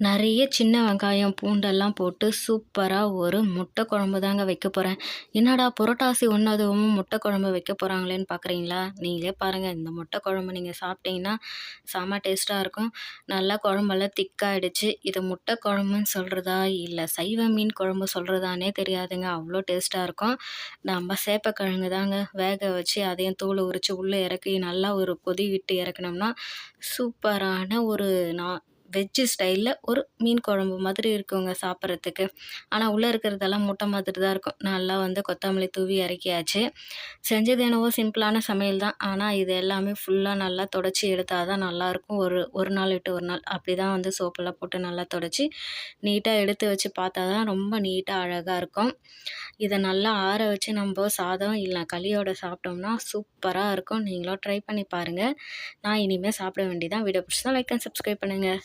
நிறைய சின்ன வெங்காயம் பூண்டெல்லாம் போட்டு சூப்பராக ஒரு முட்டை குழம்பு தாங்க வைக்க போகிறேன் என்னடா புரட்டாசி ஒன்று அதுவும் முட்டை குழம்பு வைக்க போகிறாங்களேன்னு பார்க்குறீங்களா நீங்களே பாருங்கள் இந்த முட்டை குழம்பு நீங்கள் சாப்பிட்டீங்கன்னா செம டேஸ்ட்டாக இருக்கும். நல்லா குழம்பெல்லாம் திக்காகிடுச்சு இது முட்டை குழம்புன்னு சொல்கிறதா இல்லை சைவ மீன் குழம்பு சொல்கிறதானே தெரியாதுங்க. அவ்வளோ டேஸ்ட்டாக இருக்கும். நம்ம சேப்பக்கிழங்கு தாங்க வேக வச்சு அதையும் தூள் உரித்து உள்ளே இறக்கி நல்லா ஒரு கொதி விட்டு இறக்குனோம்னா சூப்பரான ஒரு நான் வெஜ்ஜு ஸ்டைலில் ஒரு மீன் குழம்பு மாதிரி இருக்குங்க சாப்பிட்றதுக்கு. ஆனால் உள்ளே இருக்கிறதெல்லாம் முட்டை மாதிரி தான் இருக்கும். நல்லா வந்து கொத்தமல்லி தூவி இறக்கியாச்சு. செஞ்சது என்னவோ சிம்பிளான சமையல் தான். ஆனால் இது எல்லாமே ஃபுல்லாக நல்லா தொடச்சி எடுத்தால் தான் நல்லாயிருக்கும். ஒரு ஒரு நாள் விட்டு ஒரு நாள் அப்படி தான் வந்து சோப்பெல்லாம் போட்டு நல்லா தொடச்சி நீட்டாக எடுத்து வச்சு பார்த்தா தான் ரொம்ப நீட்டாக அழகாக இருக்கும். இதை நல்லா ஆற வச்சு நம்ம சாதம் இல்லை களியோட சாப்பிட்டோம்னா சூப்பராக இருக்கும். நீங்களும் ட்ரை பண்ணி பாருங்கள் நான் இனிமேல் சாப்பிட வேண்டியதான் வீடியோ தான் லைக் அண்ட் சப்ஸ்கிரைப் பண்ணுங்கள்